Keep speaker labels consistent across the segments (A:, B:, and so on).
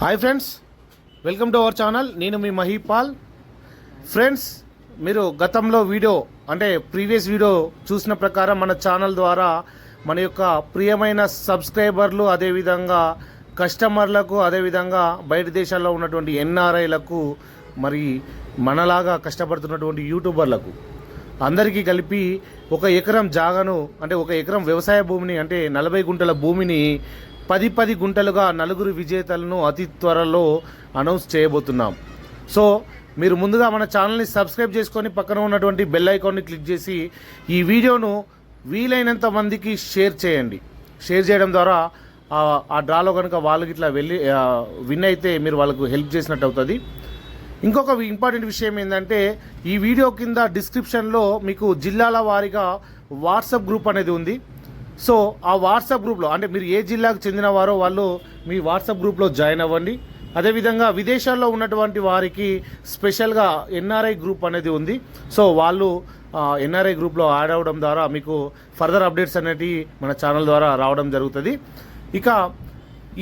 A: Hi friends welcome to our channel. నేను మీ Mahipal. Friends మీరు గతంలో వీడియో అంటే ప్రీవియస్ వీడియో చూసిన ప్రకారం మన ఛానల్ ద్వారా మన యొక్క ప్రియమైన సబ్స్క్రైబర్లు అదేవిధంగా కస్టమర్లకు అదేవిధంగా బయట దేశాల్లో ఉన్నటువంటి ఎన్ఆర్ఐలకు మరి మనలాగా కష్టపడుతున్నటువంటి యూట్యూబర్లకు అందరికీ కలిపి ఒక ఎకరం జాగను అంటే ఒక ఎకరం వ్యవసాయ భూమిని అంటే నలభై గుంటల భూమిని పది పది గుంటలుగా నలుగురు విజేతలను అతి త్వరలో అనౌన్స్ చేయబోతున్నాం. సో మీరు ముందుగా మన ఛానల్ని సబ్స్క్రైబ్ చేసుకొని పక్కన ఉన్నటువంటి బెల్ ఐకాన్ని క్లిక్ చేసి ఈ వీడియోను వీలైనంత మందికి షేర్ చేయండి. షేర్ చేయడం ద్వారా ఆ- డ్రాలో కనుక వాళ్ళకి ఇట్లా వెళ్ళి విన్ అయితే మీరు వాళ్ళకు హెల్ప్ చేసినట్టు అవుతుంది. ఇంకొక ఇంపార్టెంట్ విషయం ఏంటంటే ఈ వీడియో కింద డిస్క్రిప్షన్లో మీకు జిల్లాల వారీగా వాట్సాప్ గ్రూప్ అనేది ఉంది. సో ఆ వాట్సాప్ గ్రూప్లో అంటే మీరు ఏ జిల్లాకు చెందిన వారో వాళ్ళు మీ వాట్సాప్ గ్రూప్లో జాయిన్ అవ్వండి. అదేవిధంగా విదేశాల్లో ఉన్నటువంటి వారికి స్పెషల్గా ఎన్ఆర్ఐ గ్రూప్ అనేది ఉంది. సో వాళ్ళు ఎన్ఆర్ఐ గ్రూప్లో యాడ్ అవ్వడం ద్వారా మీకు ఫర్దర్ అప్డేట్స్ అనేటివి మన ఛానల్ ద్వారా రావడం జరుగుతుంది. ఇక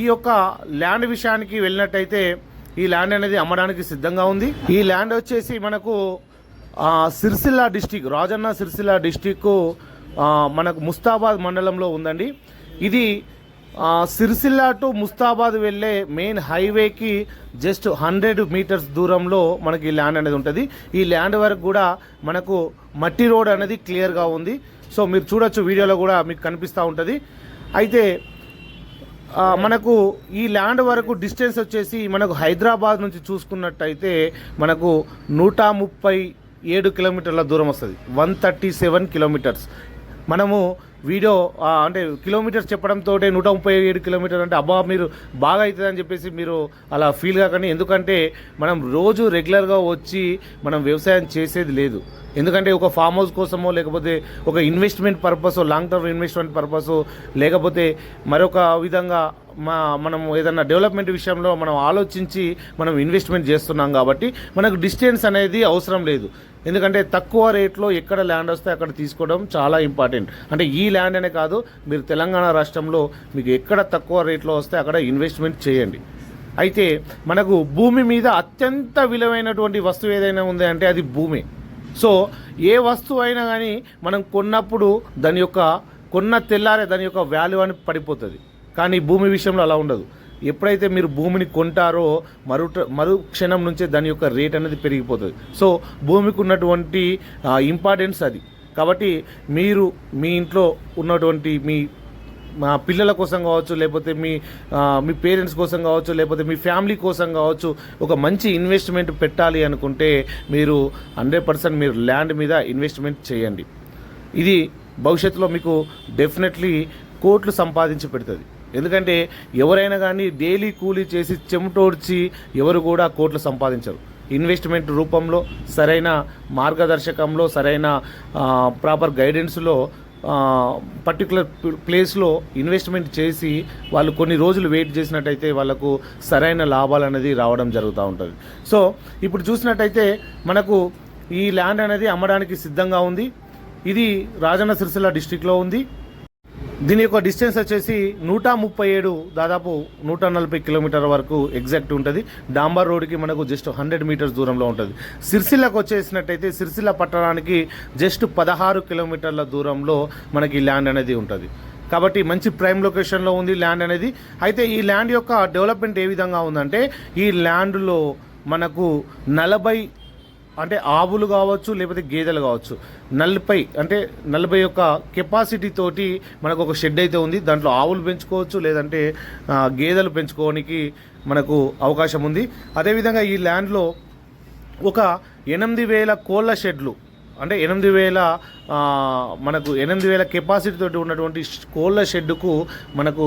A: ఈ యొక్క ల్యాండ్ విషయానికి వెళ్ళినట్టయితే ఈ ల్యాండ్ అనేది అమ్మడానికి సిద్ధంగా ఉంది. ఈ ల్యాండ్ వచ్చేసి మనకు సిరిసిల్ల డిస్టిక్ రాజన్న సిరిసిల్ల డిస్టిక్ మనకు ముస్తాబాద్ మండలంలో ఉందండి. ఇది సిరిసిల్ల టు ముస్తాబాద్ వెళ్ళే మెయిన్ హైవేకి జస్ట్ హండ్రెడ్ మీటర్స్ దూరంలో మనకి ఈ ల్యాండ్ అనేది ఉంటుంది. ఈ ల్యాండ్ వరకు కూడా మనకు మట్టి రోడ్ అనేది క్లియర్గా ఉంది. సో మీరు చూడొచ్చు వీడియోలో కూడా మీకు కనిపిస్తూ ఉంటుంది. అయితే మనకు ఈ ల్యాండ్ వరకు డిస్టెన్స్ వచ్చేసి మనకు హైదరాబాద్ నుంచి చూసుకున్నట్టయితే మనకు నూట ముప్పై ఏడు కిలోమీటర్ల దూరం వస్తుంది. One thirty seven kilometres. మనము వీడియో అంటే కిలోమీటర్స్ చెప్పడంతో నూట ముప్పై ఏడు కిలోమీటర్ అంటే అబ్బా మీరు బాగా అవుతుంది అని చెప్పేసి మీరు అలా ఫీల్ కాకండి. ఎందుకంటే మనం రోజు రెగ్యులర్గా వచ్చి మనం వ్యవసాయం చేసేది లేదు. ఎందుకంటే ఒక ఫామ్ హౌస్ కోసమో లేకపోతే ఒక investment purpose long term investment purpose లేకపోతే మరొక విధంగా మా మనం ఏదన్నా డెవలప్మెంట్ విషయంలో మనం ఆలోచించి మనం ఇన్వెస్ట్మెంట్ చేస్తున్నాం కాబట్టి మనకు డిస్టెన్స్ అనేది అవసరం లేదు. ఎందుకంటే తక్కువ రేట్లో ఎక్కడ ల్యాండ్ వస్తే అక్కడ తీసుకోవడం చాలా ఇంపార్టెంట్. అంటే ఈ ల్యాండ్ అనే కాదు మీరు తెలంగాణ రాష్ట్రంలో మీకు ఎక్కడ తక్కువ రేట్లో వస్తే అక్కడ ఇన్వెస్ట్మెంట్ చేయండి. అయితే మనకు భూమి మీద అత్యంత విలువైనటువంటి వస్తువు ఏదైనా ఉంది అంటే అది భూమి. సో ఏ వస్తువు అయినా కానీ మనం కొన్నప్పుడు దాని యొక్క కొన్న తెల్లారే దాని యొక్క వాల్యూ అని పడిపోతుంది. కానీ భూమి విషయంలో అలా ఉండదు. ఎప్పుడైతే మీరు భూమిని కొంటారో మరుట మరు క్షణం నుంచే దాని యొక్క రేట్ అనేది పెరిగిపోతుంది. సో భూమికి ఉన్నటువంటి ఇంపార్టెన్స్ అది. కాబట్టి మీరు మీ ఇంట్లో ఉన్నటువంటి మీ మా పిల్లల కోసం కావచ్చు లేకపోతే మీ మీ పేరెంట్స్ కోసం కావచ్చు లేకపోతే మీ ఫ్యామిలీ కోసం కావచ్చు ఒక మంచి ఇన్వెస్ట్మెంట్ పెట్టాలి అనుకుంటే మీరు హండ్రెడ్ పర్సెంట్ మీరు ల్యాండ్ మీద ఇన్వెస్ట్మెంట్ చేయండి. ఇది భవిష్యత్తులో మీకు డెఫినెట్లీ కోట్లు సంపాదించి పెడుతుంది. ఎందుకంటే ఎవరైనా కానీ డైలీ కూలీ చేసి చెమటోడ్చి ఎవరు కూడా కోట్లు సంపాదించరు. ఇన్వెస్ట్మెంట్ రూపంలో సరైన మార్గదర్శకంలో సరైన ప్రాపర్ గైడెన్స్లో పర్టికులర్ ప్లేస్లో ఇన్వెస్ట్మెంట్ చేసి వాళ్ళు కొన్ని రోజులు వెయిట్ చేసినట్టయితే వాళ్ళకు సరైన లాభాలు అనేది రావడం జరుగుతూ ఉంటుంది. సో ఇప్పుడు చూసినట్టయితే మనకు ఈ ల్యాండ్ అనేది అమ్మడానికి సిద్ధంగా ఉంది. ఇది రాజన్న సిరిసిల్ల డిస్టిక్లో ఉంది. దీని యొక్క డిస్టెన్స్ వచ్చేసి నూట ముప్పై ఏడు దాదాపు నూట నలభై కిలోమీటర్ వరకు ఎగ్జాక్ట్ ఉంటుంది. డాంబర్ రోడ్కి మనకు జస్ట్ హండ్రెడ్ మీటర్స్ దూరంలో ఉంటుంది. సిరిసిల్లకు వచ్చేసినట్టయితే సిరిసిల్ల పట్టణానికి జస్ట్ పదహారు కిలోమీటర్ల దూరంలో మనకి ల్యాండ్ అనేది ఉంటుంది. కాబట్టి మంచి ప్రైమ్ లొకేషన్లో ఉంది ల్యాండ్ అనేది. అయితే ఈ ల్యాండ్ యొక్క డెవలప్మెంట్ ఏ విధంగా ఉందంటే ఈ ల్యాండ్లో మనకు నలభై అంటే ఆవులు కావచ్చు లేకపోతే గేదెలు కావచ్చు నలభై అంటే నలభై యొక్క కెపాసిటీ తోటి మనకు ఒక షెడ్ అయితే ఉంది. దాంట్లో ఆవులు పెంచుకోవచ్చు లేదంటే గేదెలు పెంచుకోవడానికి మనకు అవకాశం ఉంది. అదేవిధంగా ఈ ల్యాండ్లో ఒక ఎనిమిది వేల కోళ్ళ షెడ్లు అంటే ఎనిమిది వేల మనకు ఎనిమిది వేల కెపాసిటీ తోటి ఉన్నటువంటి కోళ్ళ షెడ్డుకు మనకు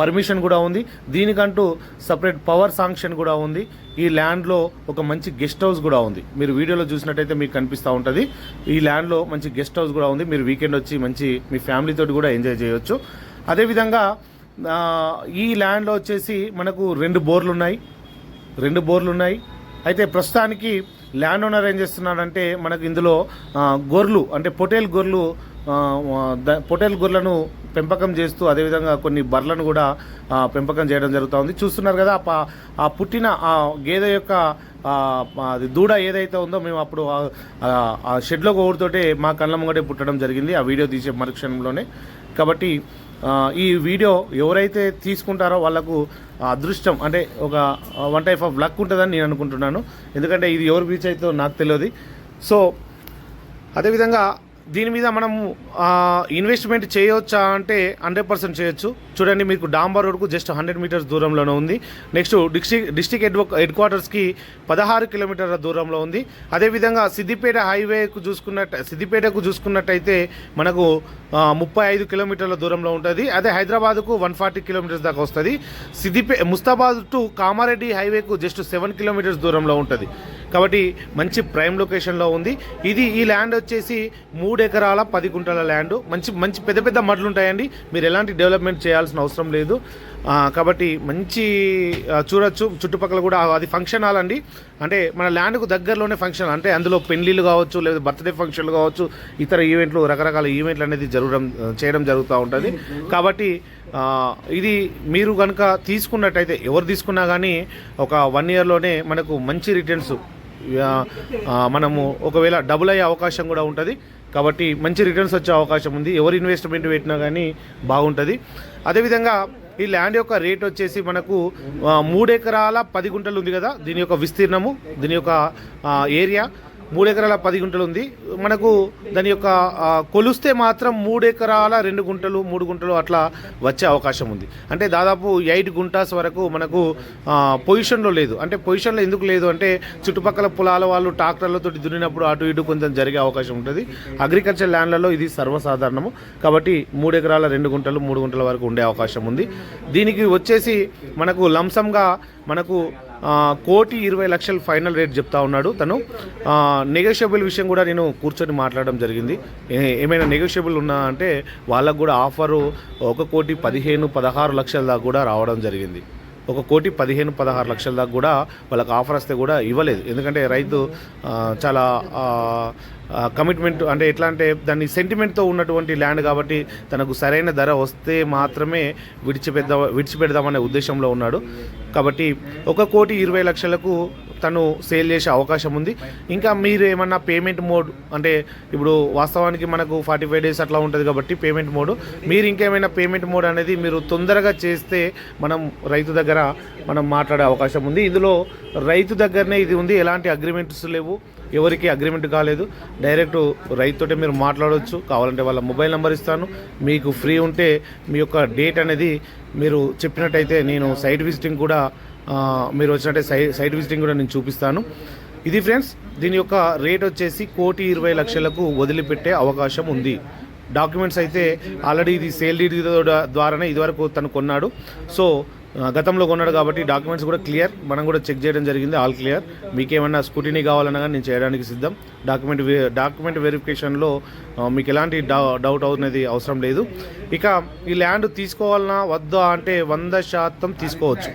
A: పర్మిషన్ కూడా ఉంది. దీనికంటూ సపరేట్ పవర్ సాంక్షన్ కూడా ఉంది. ఈ ల్యాండ్లో ఒక మంచి గెస్ట్ హౌస్ కూడా ఉంది. మీరు వీడియోలో చూసినట్టయితే మీకు కనిపిస్తూ ఉంటుంది. ఈ ల్యాండ్లో మంచి గెస్ట్ హౌస్ కూడా ఉంది. మీరు వీకెండ్ వచ్చి మంచి మీ ఫ్యామిలీతోటి కూడా ఎంజాయ్ చేయొచ్చు. అదేవిధంగా ఈ ల్యాండ్లో వచ్చేసి మనకు రెండు బోర్లు ఉన్నాయి. రెండు బోర్లు ఉన్నాయి. అయితే ప్రస్తుతానికి ల్యాండ్ ఓనర్ ఏం చేస్తున్నాడంటే మనకు ఇందులో గొర్రెలు అంటే పొటేల్ గొర్రెలు పొటేల్ గొర్రెలను పెంపకం చేస్తూ అదేవిధంగా కొన్ని బర్రెలను కూడా పెంపకం చేయడం జరుగుతూ ఉంది చూస్తున్నారు కదా ఆ పుట్టిన ఆ గేదె యొక్క అది దూడ ఏదైతే ఉందో మేము అప్పుడు ఆ- షెడ్లో కోరుతోటే మా కళ్ళ ముంగటే పుట్టడం జరిగింది. ఆ వీడియో తీసే మరుక్షణంలోనే. కాబట్టి ఈ వీడియో ఎవరైతే తీసుకుంటారో వాళ్ళకు అదృష్టం అంటే ఒక వన్ టైప్ ఆఫ్ లక్ ఉంటుందని నేను అనుకుంటున్నాను. ఎందుకంటే ఇది ఎవరు బీచ్ అయితే నాకు తెలియదు. సో అదేవిధంగా దీని మీద మనము ఇన్వెస్ట్మెంట్ చేయవచ్చా అంటే హండ్రెడ్ పర్సెంట్ చేయొచ్చు. చూడండి మీకు డాంబర్ రోడ్కు జస్ట్ హండ్రెడ్ మీటర్స్ దూరంలోనే ఉంది. Next district district head head క్వార్టర్స్కి పదహారు కిలోమీటర్ల దూరంలో ఉంది. అదేవిధంగా సిద్దిపేట హైవేకు చూసుకున్నట్టు సిద్దిపేటకు చూసుకున్నట్టయితే మనకు ముప్పై ఐదు కిలోమీటర్ల దూరంలో ఉంటుంది. అదే హైదరాబాద్కు వన్ ఫార్టీ కిలోమీటర్స్ దాకా వస్తుంది. సిద్దిపే ముస్తాబాద్ టు కామారెడ్డి హైవేకు జస్ట్ సెవెన్ కిలోమీటర్స్ దూరంలో ఉంటుంది. కాబట్టి మంచి ప్రైమ్ లొకేషన్లో ఉంది. ఇది ఈ ల్యాండ్ వచ్చేసి మూడు ఎకరాల పది గుంటల ల్యాండ్. మంచి మంచి పెద్ద పెద్ద మడ్లు ఉంటాయండి. మీరు ఎలాంటి డెవలప్మెంట్ చేయాల్సిన అవసరం లేదు. కాబట్టి మంచి చూడొచ్చు. చుట్టుపక్కల కూడా అది ఫంక్షన్ హాల్ అండి. అంటే మన ల్యాండ్కు దగ్గరలోనే ఫంక్షన్ అంటే అందులో పెళ్ళిళ్ళు కావచ్చు లేదా బర్త్డే ఫంక్షన్లు కావచ్చు ఇతర ఈవెంట్లు రకరకాల ఈవెంట్లు అనేది జరగడం చేయడం జరుగుతూ ఉంటుంది. కాబట్టి ఇది మీరు కనుక తీసుకున్నట్టయితే ఎవరు తీసుకున్నా కానీ ఒక వన్ ఇయర్లోనే మనకు మంచి రిటర్న్స్ మనము ఒకవేళ డబుల్ అయ్యే అవకాశం కూడా ఉంటుంది. కాబట్టి మంచి రిటర్న్స్ వచ్చే అవకాశం ఉంది. ఎవరు ఇన్వెస్ట్మెంట్ పెట్టినా కానీ బాగుంటుంది. అదేవిధంగా ఈ ల్యాండ్ యొక్క రేట్ వచ్చేసి మనకు మూడెకరాల మూడు ఎకరాల పది గుంటలు ఉంది కదా. దీని యొక్క విస్తీర్ణము దీని యొక్క ఏరియా మూడు ఎకరాల పది గుంటలు ఉంది మనకు దాని యొక్క కొలుస్తే మాత్రం మూడు ఎకరాల రెండు గుంటలు మూడు గుంటలు అట్లా వచ్చే అవకాశం ఉంది. అంటే దాదాపు ఎయిట్ గుంటాస్ వరకు మనకు పొజిషన్లో లేదు. అంటే పొజిషన్లో ఎందుకు లేదు అంటే చుట్టుపక్కల పొలాల వాళ్ళు ట్రాక్టర్లతో దున్నినప్పుడు అటు ఇటు కొంచెం జరిగే అవకాశం ఉంటుంది. అగ్రికల్చర్ ల్యాండ్లలో ఇది సర్వసాధారణము. కాబట్టి మూడు ఎకరాల రెండు గుంటలు మూడు గుంటల వరకు ఉండే అవకాశం ఉంది. దీనికి వచ్చేసి మనకు లంసంగా మనకు కోటి ఇరవై లక్షలు ఫైనల్ రేట్ చెప్తా ఉన్నాడు తను. నెగోషియబుల్ విషయం కూడా నేను కూర్చొని మాట్లాడడం జరిగింది. ఏమైనా నెగోషియబుల్ ఉన్నా అంటే వాళ్ళకు కూడా ఆఫరు ఒక కోటి పదిహేను పదహారు లక్షల దాకా కూడా రావడం జరిగింది. ఒక కోటి పదిహేను పదహారు లక్షల దాకా కూడా వాళ్ళకి ఆఫర్ వస్తే కూడా ఇవ్వలేదు. ఎందుకంటే రైతు చాలా కమిట్మెంట్ అంటే ఎట్లా అంటే దాన్ని సెంటిమెంట్తో ఉన్నటువంటి ల్యాండ్ కాబట్టి తనకు సరైన ధర వస్తే మాత్రమే విడిచిపెద్దా విడిచిపెడదామనే ఉద్దేశంలో ఉన్నాడు. కాబట్టి ఒక కోటి ఇరవై లక్షలకు తను సేల్ చేసే అవకాశం ఉంది. ఇంకా మీరు ఏమన్నా పేమెంట్ మోడ్ అంటే ఇప్పుడు వాస్తవానికి మనకు ఫార్టీ ఫైవ్ డేస్ అట్లా ఉంటుంది కాబట్టి పేమెంట్ మోడ్ మీరు ఇంకేమైనా పేమెంట్ మోడ్ అనేది మీరు తొందరగా చేస్తే మనం రైతు దగ్గర మనం మాట్లాడే అవకాశం ఉంది. ఇందులో రైతు దగ్గరనే ఇది ఉంది. ఎలాంటి అగ్రిమెంట్స్ లేవు. ఎవరికి అగ్రిమెంట్ కాలేదు. డైరెక్ట్ రైతుతోటే మీరు మాట్లాడవచ్చు కావాలంటే వాళ్ళ మొబైల్ నెంబర్ ఇస్తాను. మీకు ఫ్రీ ఉంటే మీ యొక్క డేట్ అనేది మీరు చెప్పినట్టయితే నేను సైట్ విజిటింగ్ కూడా మీరు వచ్చినట్టే సైట్ విజిటింగ్ కూడా నేను చూపిస్తాను. ఇది ఫ్రెండ్స్ దీని యొక్క రేట్ వచ్చేసి కోటి ఇరవై లక్షలకు వదిలిపెట్టే అవకాశం ఉంది. డాక్యుమెంట్స్ అయితే ఆల్రెడీ ఇది సేల్ డీడ్ ద్వారానే ఇదివరకు తను కొన్నాడు. సో గతంలో కొన్నాడు కాబట్టి డాక్యుమెంట్స్ కూడా క్లియర్. మనం కూడా చెక్ చేయడం జరిగింది. All clear. మీకేమన్నా స్కూటీని కావాలన్నా కానీ నేను చేయడానికి సిద్ధం. డాక్యుమెంట్ వే డాక్యుమెంట్ వెరిఫికేషన్లో మీకు ఎలాంటి డౌ డౌట్ అవుతున్నది అవసరం లేదు. ఇక ఈ ల్యాండ్ తీసుకోవాలన్నా వద్దా అంటే వంద శాతం తీసుకోవచ్చు.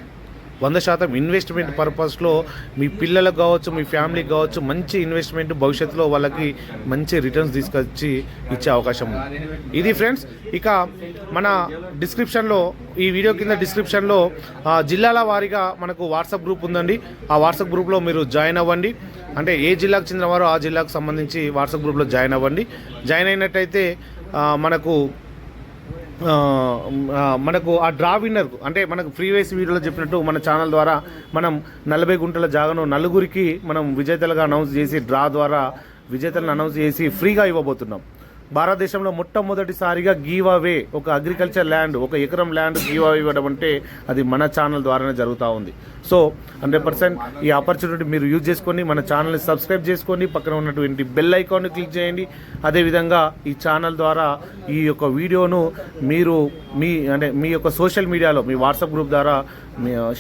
A: వంద శాతం ఇన్వెస్ట్మెంట్ పర్పస్లో మీ పిల్లలకు కావచ్చు మీ ఫ్యామిలీకి కావచ్చు మంచి ఇన్వెస్ట్మెంట్ భవిష్యత్తులో వాళ్ళకి మంచి రిటర్న్స్ తీసుకొచ్చి ఇచ్చే అవకాశం ఉంది. ఇది ఫ్రెండ్స్ ఇక మన డిస్క్రిప్షన్లో ఈ వీడియో కింద డిస్క్రిప్షన్లో ఆ, జిల్లాల వారీగా మనకు వాట్సాప్ గ్రూప్ ఉందండి. ఆ వాట్సాప్ గ్రూప్లో మీరు జాయిన్ అవ్వండి. అంటే ఏ జిల్లాకు చెందినవారో ఆ జిల్లాకు సంబంధించి వాట్సాప్ గ్రూప్లో జాయిన్ అవ్వండి. జాయిన్ అయినట్టయితే మనకు మనకు ఆ డ్రా విన్నర్ అంటే మనకు ప్రీవియస్ వీడియోలో చెప్పినట్టు మన ఛానల్ ద్వారా మనం నలభై గుంటల జాగను నలుగురికి మనం విజేతలుగా అనౌన్స్ చేసి డ్రా ద్వారా విజేతలను అనౌన్స్ చేసి ఫ్రీగా ఇవ్వబోతున్నాం. భారతదేశంలో మొట్టమొదటిసారిగా గీవ్ అవే ఒక అగ్రికల్చర్ ల్యాండ్ ఒక ఎకరం ల్యాండ్ గీవ్ అవే ఇవ్వడం అంటే అది మన ఛానల్ ద్వారానే జరుగుతూ ఉంది. సో హండ్రెడ్ పర్సెంట్ ఈ ఆపర్చునిటీ మీరు యూజ్ చేసుకొని మన ఛానల్ని సబ్స్క్రైబ్ చేసుకొని పక్కన ఉన్నటువంటి బెల్ ఐకాన్ని క్లిక్ చేయండి. అదేవిధంగా ఈ ఛానల్ ద్వారా ఈ యొక్క వీడియోను మీరు మీ అంటే మీ యొక్క సోషల్ మీడియాలో మీ వాట్సాప్ గ్రూప్ ద్వారా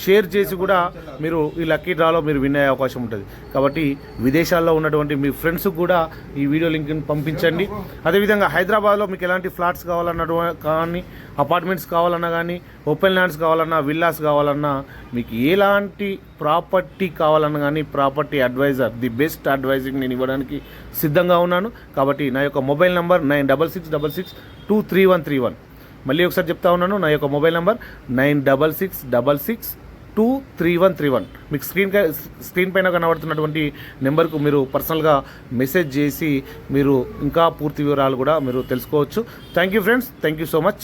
A: షేర్ చేసి కూడా మీరు ఈ లక్కీ డ్రాలో మీరు విన్ అయ్యే అవకాశం ఉంటుంది. కాబట్టి విదేశాల్లో ఉన్నటువంటి మీ ఫ్రెండ్స్కి కూడా ఈ వీడియో లింక్ని పంపించండి. అదేవిధంగా హైదరాబాద్లో మీకు ఎలాంటి ఫ్లాట్స్ కావాలన్నా కానీ అపార్ట్మెంట్స్ కావాలన్నా కానీ ఓపెన్ ల్యాండ్స్ కావాలన్నా విల్లాస్ కావాలన్నా మీకు ఎలాంటి ప్రాపర్టీ కావాలన్నా కానీ property advisor the best advising నేను ఇవ్వడానికి సిద్ధంగా ఉన్నాను. కాబట్టి నా యొక్క mobile number nine double six double six two three one three one. మళ్ళీ ఒకసారి చెప్తా ఉన్నాను నా యొక్క mobile number nine double six double six two three one three one. మీకు స్క్రీన్ స్క్రీన్ పైన కనబడుతున్నటువంటి నెంబర్కు మీరు పర్సనల్గా మెసేజ్ చేసి మీరు ఇంకా పూర్తి వివరాలు కూడా మీరు తెలుసుకోవచ్చు. Thank you friends thank you so much